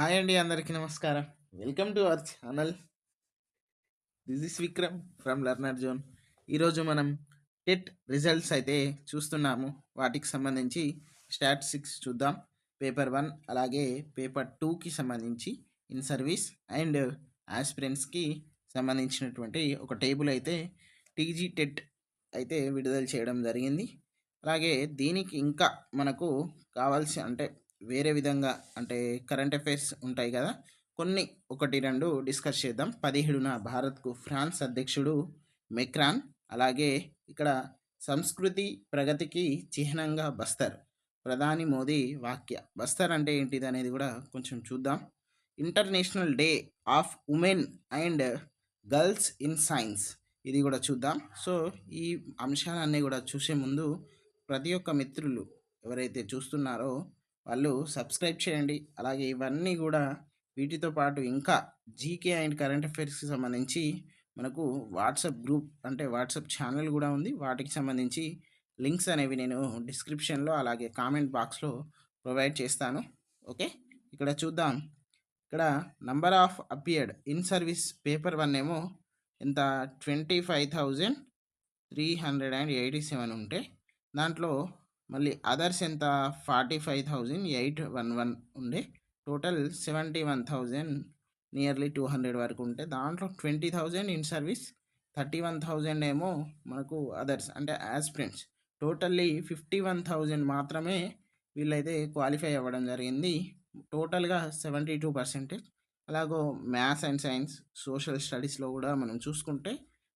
Hi అండి అందరికీ నమస్కారం. Welcome to our channel. This is Vikram from learner zone ఈరోజు మనం టెట్ రిజల్ట్స్ అయితే చూస్తున్నాము. వాటికి సంబంధించి స్టాటిస్టిక్స్ చూద్దాం. పేపర్ వన్ అలాగే పేపర్ టూకి సంబంధించి ఇన్ సర్వీస్ అండ్ ఆస్పిరెంట్స్కి సంబంధించినటువంటి ఒక టేబుల్ అయితే టీజీ టెట్ అయితే విడుదల చేయడం జరిగింది. అలాగే దీనికి ఇంకా మనకు కావాల్సి అంటే వేరే విధంగా అంటే కరెంట్ అఫైర్స్ ఉంటాయి కదా. కొన్ని ఒకటి రెండు డిస్కస్ చేద్దాం. పదిహేడున భారత్కు ఫ్రాన్స్ అధ్యక్షుడు మెక్రాన్ అలాగే ఇక్కడ సంస్కృతి ప్రగతికి చిహ్నంగా బస్తర్. ప్రధాని మోదీ వాక్య. బస్తర్ అంటే ఏంటిది అనేది కూడా కొంచెం చూద్దాం. International day of women and girls in science. ఇది కూడా చూద్దాం. సో ఈ అంశాలన్నీ కూడా చూసే ముందు ప్రతి ఒక్క మిత్రులు ఎవరైతే చూస్తున్నారో వాళ్ళు సబ్స్క్రైబ్ చేయండి. అలాగే ఇవన్నీ కూడా వీటితో పాటు ఇంకా జీకే అండ్ కరెంట్ అఫైర్స్కి సంబంధించి మనకు వాట్సాప్ గ్రూప్ అంటే వాట్సాప్ ఛానల్ కూడా ఉంది. వాటికి సంబంధించి లింక్స్ అనేవి నేను డిస్క్రిప్షన్లో అలాగే కామెంట్ బాక్స్లో ప్రొవైడ్ చేస్తాను. ఓకే? ఇక్కడ చూద్దాం. ఇక్కడ number of appeared in service paper one ఏమో ఎంత? Twenty five thousand three hundred and eighty seven ఉంటే దాంట్లో మళ్ళీ అదర్స్ ఎంత? Forty five thousand eight one one ఉండే. Total seventy one thousand nearly two hundred వరకు ఉంటే దాంట్లో twenty thousand in service thirty one thousand ఏమో మనకు అదర్స్ అంటే aspirants totally fifty one thousand మాత్రమే వీళ్ళైతే క్వాలిఫై అవ్వడం జరిగింది. టోటల్గా సెవెంటీ టూ పర్సెంటేజ్ అలాగో మ్యాథ్స్ అండ్ సైన్స్ సోషల్ స్టడీస్లో కూడా మనం చూసుకుంటే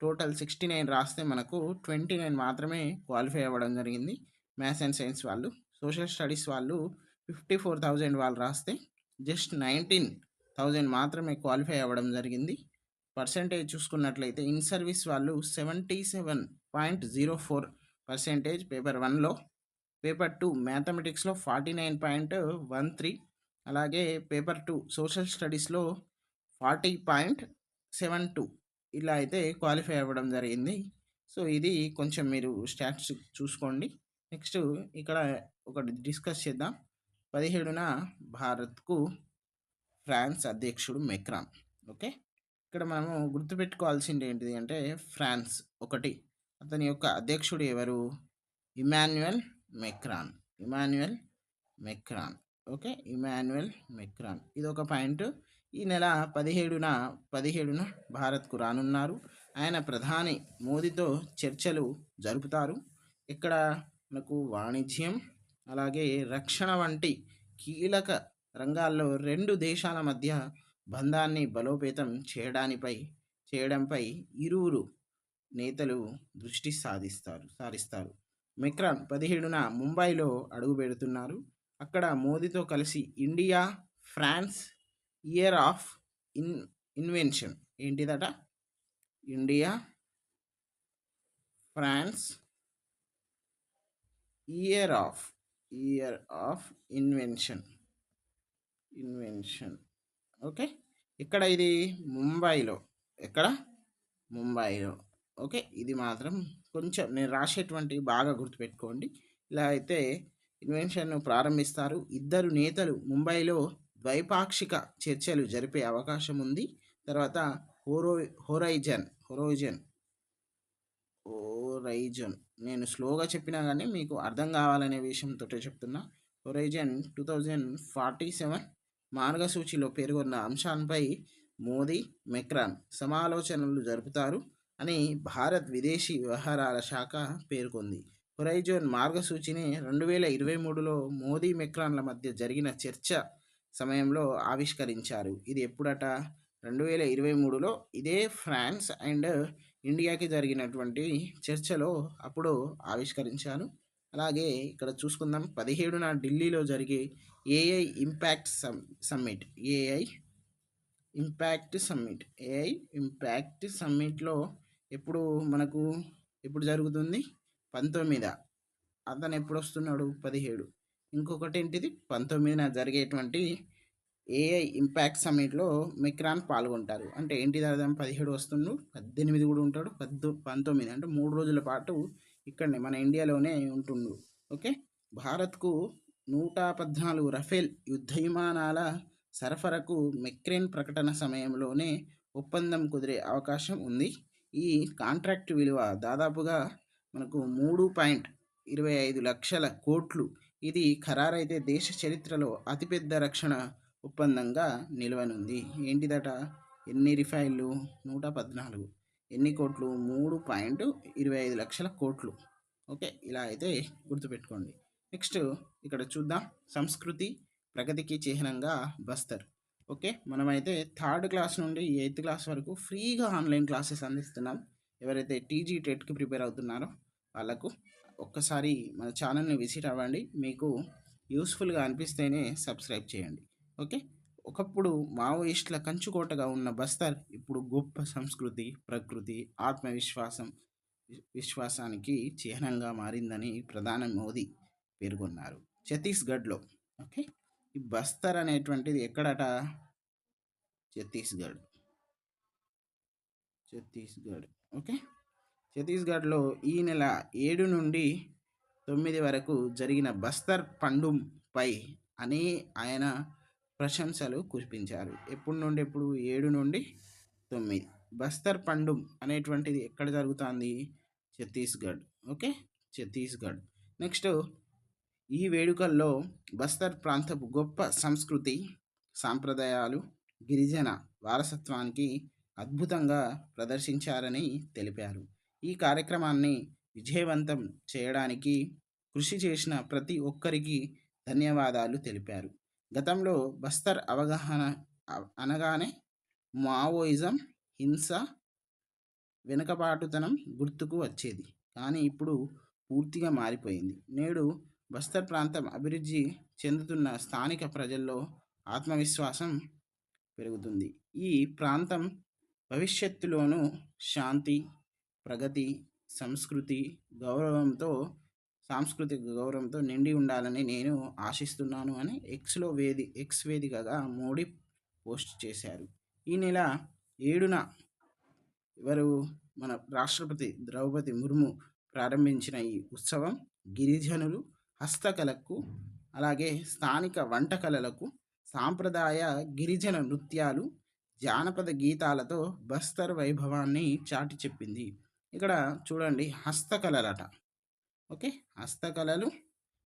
టోటల్ సిక్స్టీ నైన్ రాస్తే మనకు ట్వంటీ నైన్ మాత్రమే క్వాలిఫై అవ్వడం జరిగింది. మ్యాథ్స్ అండ్ సైన్స్ వాళ్ళు. సోషల్ స్టడీస్ వాళ్ళు ఫిఫ్టీ ఫోర్ థౌజండ్ వాళ్ళు రాస్తే జస్ట్ నైన్టీన్ థౌజండ్ మాత్రమే క్వాలిఫై అవ్వడం జరిగింది. పర్సంటేజ్ చూసుకున్నట్లయితే ఇన్ సర్వీస్ వాళ్ళు seventy seven point zero four percentage paper వన్లో paper two మ్యాథమెటిక్స్లో forty nine point one three అలాగే పేపర్ టూ సోషల్ స్టడీస్లో ఫార్టీ పాయింట్ సెవెన్ టూ ఇలా అయితే క్వాలిఫై అవ్వడం జరిగింది. సో ఇది కొంచెం మీరు స్టాట్స్ చూసుకోండి. నెక్స్ట్ ఇక్కడ ఒకటి డిస్కస్ చేద్దాం. పదిహేడున భారత్కు ఫ్రాన్స్ అధ్యక్షుడు మెక్రాన్ ఓకే? ఇక్కడ మనము గుర్తుపెట్టుకోవాల్సింది ఏంటిది అంటే ఫ్రాన్స్ ఒకటి. అతని యొక్క అధ్యక్షుడు ఎవరు? Emmanuel Macron Emmanuel Macron okay? Emmanuel Macron ఇది ఒక పాయింట్. ఈ నెల పదిహేడున పదిహేడున భారత్కు రానున్నారు. ఆయన ప్రధాని మోదీతో చర్చలు జరుపుతారు. ఇక్కడ మనకు వాణిజ్యం అలాగే రక్షణ వంటి కీలక రంగాల్లో రెండు దేశాల మధ్య బంధాన్ని బలోపేతం చేయడానిపై చేయడంపై ఇరువురు నేతలు దృష్టి సాధిస్తారు సారిస్తారు. మెక్రాన్ పదిహేడున ముంబైలో అడుగుపెడుతున్నారు అక్కడ మోదీతో కలిసి India France year of in invention. ఏంటిదట? India France year of year of invention invention okay ఇక్కడ ఇది ముంబైలో. ఎక్కడ? ముంబైలో. ఓకే ఇది మాత్రం కొంచెం నేను రాసేటువంటి బాగా గుర్తుపెట్టుకోండి. ఇలా అయితే ఇన్వెన్షన్ను ప్రారంభిస్తారు. ఇద్దరు నేతలు ముంబైలో ద్వైపాక్షిక చర్చలు జరిపే అవకాశం ఉంది. తర్వాత హోరో హోరైజన్ హోరోజన్ హోరైజన్ నేను స్లోగా చెప్పినా కానీ మీకు అర్థం కావాలనే విషయంతో చెప్తున్నా. Horizon two thousand forty seven మార్గసూచిలో పేర్కొన్న అంశాలపై మోదీ మెక్రాన్ సమాలోచనలు జరుపుతారు అని భారత్ విదేశీ వ్యవహారాల శాఖ పేర్కొంది. హొరైజోన్ మార్గసూచిని రెండు వేల ఇరవై మూడులో మోదీ మెక్రాన్ల మధ్య జరిగిన చర్చ సమయంలో ఆవిష్కరించారు. ఇది ఎప్పుడట? రెండు వేల ఇరవై మూడులో ఇదే ఫ్రాన్స్ అండ్ ఇండియాకి జరిగినటువంటి చర్చలో అప్పుడు ఆవిష్కరించాను. అలాగే ఇక్కడ చూసుకుందాం. పదిహేడున ఢిల్లీలో జరిగే AI impact sum summit AI impact summit AI impact సమ్మిట్లో ఎప్పుడు మనకు ఎప్పుడు జరుగుతుంది? పంతొమ్మిద అతను ఎప్పుడు వస్తున్నాడు? పదిహేడు. ఇంకొకటి ఏంటిది పంతొమ్మిదిన జరిగేటువంటి ఏఐ ఇంపాక్ట్ సమ్మిట్లో మిక్రాన్ పాల్గొంటారు. అంటే ఏంటి దాదాపు పదిహేడు వస్తుండు పద్దెనిమిది కూడా ఉంటాడు పద్దు పంతొమ్మిది అంటే మూడు రోజుల పాటు ఇక్కడనే మన ఇండియాలోనే ఉంటుండు. ఓకే? భారత్కు నూట పద్నాలుగు రఫేల్ యుద్ధ విమానాల సరఫరాకు మెక్రెన్ ప్రకటన సమయంలోనే ఒప్పందం కుదిరే అవకాశం ఉంది. ఈ కాంట్రాక్ట్ విలువ దాదాపుగా మనకు మూడు పాయింట్ ఇరవై ఐదు లక్షల కోట్లు. ఇది ఖరారైతే దేశ చరిత్రలో అతిపెద్ద రక్షణ ఒప్పందంగా నిలవనుంది. ఏంటిదట? ఎన్ని రిఫైన్లు? నూట పద్నాలుగు. ఎన్ని కోట్లు? మూడు పాయింట్ ఇరవై ఐదు లక్షల కోట్లు. ఓకే ఇలా అయితే గుర్తుపెట్టుకోండి. నెక్స్ట్ ఇక్కడ చూద్దాం. సంస్కృతి ప్రగతికి చిహ్నంగా బస్తర్. ఓకే మనమైతే థర్డ్ క్లాస్ నుండి ఎయిత్ క్లాస్ వరకు ఫ్రీగా ఆన్లైన్ క్లాసెస్ అందిస్తున్నాం. ఎవరైతే టీజీ టెట్కి ప్రిపేర్ అవుతున్నారో వాళ్ళకు ఒక్కసారి మన ఛానల్ని విజిట్ అవ్వండి. మీకు యూస్ఫుల్గా అనిపిస్తేనే సబ్స్క్రైబ్ చేయండి. ఓకే? ఒకప్పుడు మావోయిస్టుల కంచుకోటగా ఉన్న బస్తర్ ఇప్పుడు గొప్ప సంస్కృతి ప్రకృతి ఆత్మవిశ్వాసం విశ్వాసానికి చిహ్నంగా మారిందని ప్రధాని మోదీ పేర్కొన్నారు ఛత్తీస్గఢ్లో. ఓకే? ఈ బస్తర్ అనేటువంటిది ఎక్కడట? ఛత్తీస్గఢ్. ఛత్తీస్గఢ్. ఓకే? ఛత్తీస్గఢ్లో ఈ నెల ఏడు నుండి తొమ్మిది వరకు జరిగిన బస్తర్ పండుంపై అని ఆయన ప్రశంసలు కురిపించారు. ఎప్పుడు నుండి? ఎప్పుడు? ఏడు నుండి? తొమ్మిది. బస్తర్ పండుమ్ అనేటువంటిది ఎక్కడ జరుగుతుంది? ఛత్తీస్గఢ్. ఓకే? ఛత్తీస్గఢ్. నెక్స్ట్ ఈ వేడుకల్లో బస్తర్ ప్రాంతపు గొప్ప సంస్కృతి సాంప్రదాయాలు గిరిజన వారసత్వానికి అద్భుతంగా ప్రదర్శించారని తెలిపారు. ఈ కార్యక్రమాన్ని విజయవంతం చేయడానికి కృషి చేసిన ప్రతి ఒక్కరికి ధన్యవాదాలు తెలిపారు. గతంలో బస్తర్ అవగాహన అనగానే మావోయిజం హింస వెనుకబాటుతనం గుర్తుకు వచ్చేది. కానీ ఇప్పుడు పూర్తిగా మారిపోయింది. నేడు బస్తర్ ప్రాంతం అభివృద్ధి చెందుతున్న స్థానిక ప్రజల్లో ఆత్మవిశ్వాసం పెరుగుతుంది. ఈ ప్రాంతం భవిష్యత్తులోనూ శాంతి ప్రగతి సంస్కృతి గౌరవంతో సాంస్కృతిక గౌరవంతో నిండి ఉండాలని నేను ఆశిస్తున్నాను అని ఎక్స్లో వేది ఎక్స్ వేదికగా మోడీ పోస్ట్ చేశారు. ఈ నెల ఏడున ఎవరు మన రాష్ట్రపతి ద్రౌపది ముర్ము ప్రారంభించిన ఈ ఉత్సవం గిరిజనులు హస్తకళకు అలాగే స్థానిక వంటకళలకు సాంప్రదాయ గిరిజన నృత్యాలు జానపద గీతాలతో బస్తర్ వైభవాన్ని చాటి చెప్పింది. ఇక్కడ చూడండి హస్తకళలట. ఓకే? హస్తకళలు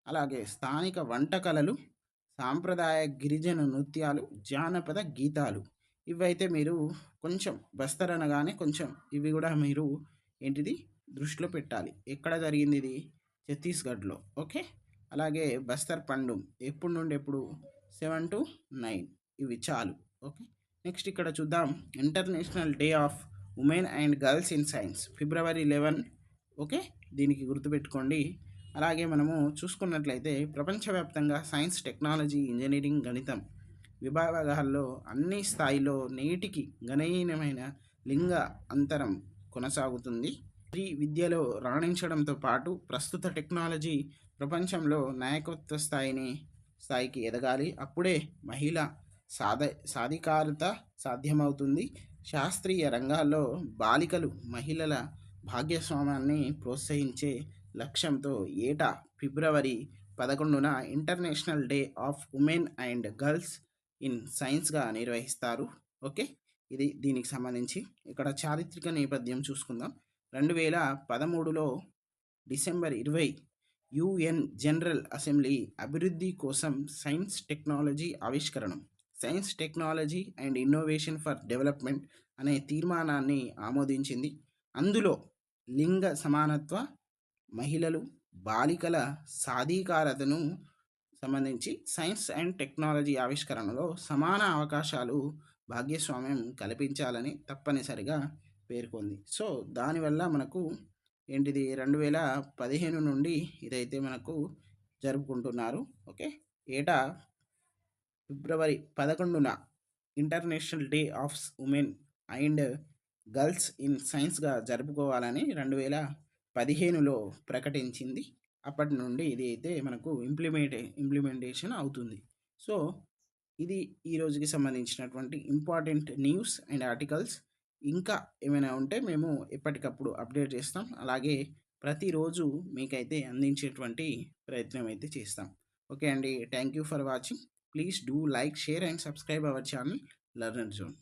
అలాగే స్థానిక వంటకళలు సాంప్రదాయ గిరిజన నృత్యాలు జానపద గీతాలు. ఇవైతే మీరు కొంచెం బస్తర్ అనగానే కొంచెం ఇవి కూడా మీరు ఏంటిది? దృష్టిలో పెట్టాలి. ఎక్కడ జరిగింది ఇది? ఛత్తీస్గఢ్లో. ఓకే? అలాగే బస్తర్ పండు ఎప్పుడు నుండి ఎప్పుడు? Seven to nine. ఇవి చాలు. ఓకే? నెక్స్ట్ ఇక్కడ చూద్దాం. International day of women and girls in science. February eleven. Okay? దీనికి గుర్తుపెట్టుకోండి. అలాగే మనము చూసుకున్నట్లయితే ప్రపంచవ్యాప్తంగా సైన్స్ టెక్నాలజీ ఇంజనీరింగ్ గణితం విభాగాల్లో అన్ని స్థాయిలో నేటికి గణనీయమైన లింగ అంతరం కొనసాగుతుంది. స్త్రీ విద్యలో రాణించడంతో పాటు ప్రస్తుత టెక్నాలజీ ప్రపంచంలో నాయకత్వ స్థాయిని స్థాయికి ఎదగాలి. అప్పుడే మహిళ సాధ సాధికారత సాధ్యమవుతుంది. శాస్త్రీయ రంగాల్లో బాలికలు మహిళల భాగ్యస్వామాన్ని ప్రోత్సహించే లక్ష్యంతో ఏటా ఫిబ్రవరి పదకొండున international day of women and girls in సైన్స్గా నిర్వహిస్తారు. ఓకే? ఇది దీనికి సంబంధించి ఇక్కడ చారిత్రక నేపథ్యం చూసుకుందాం. రెండు వేల పదమూడులో డిసెంబర్ ఇరవై యుఎన్ జనరల్ అసెంబ్లీ అభివృద్ధి కోసం science technology ఆవిష్కరణం. Science technology and innovation for development అనే తీర్మానాన్ని ఆమోదించింది. అందులో లింగ సమానత్వ మహిళలు బాలికల సాధికారతను సంబంధించి సైన్స్ అండ్ టెక్నాలజీ ఆవిష్కరణలో సమాన అవకాశాలు భాగ్యస్వామ్యం కల్పించాలని తప్పనిసరిగా పేర్కొంది. సో దానివల్ల మనకు ఏంటిది? రెండు వేల పదిహేను నుండి ఇదైతే మనకు జరుపుకుంటున్నారు. ఓకే? ఏటా? ఫిబ్రవరి పదకొండున international day of women and girls in సైన్స్గా జరుపుకోవాలని రెండు వేల పదిహేనులో ప్రకటించింది. అప్పటి నుండి ఇది అయితే మనకు ఇంప్లిమెంట్ ఇంప్లిమెంటేషన్ అవుతుంది. సో ఇది ఈ రోజుకి సంబంధించినటువంటి ఇంపార్టెంట్ న్యూస్ అండ్ ఆర్టికల్స్. ఇంకా ఏమైనా ఉంటే మేము ఎప్పటికప్పుడు అప్డేట్ చేస్తాం. అలాగే ప్రతిరోజు మీకైతే అందించేటువంటి ప్రయత్నం అయితే చేస్తాం. ఓకే అండి. Thank you for watching. Please do like share and subscribe our channel learner zone.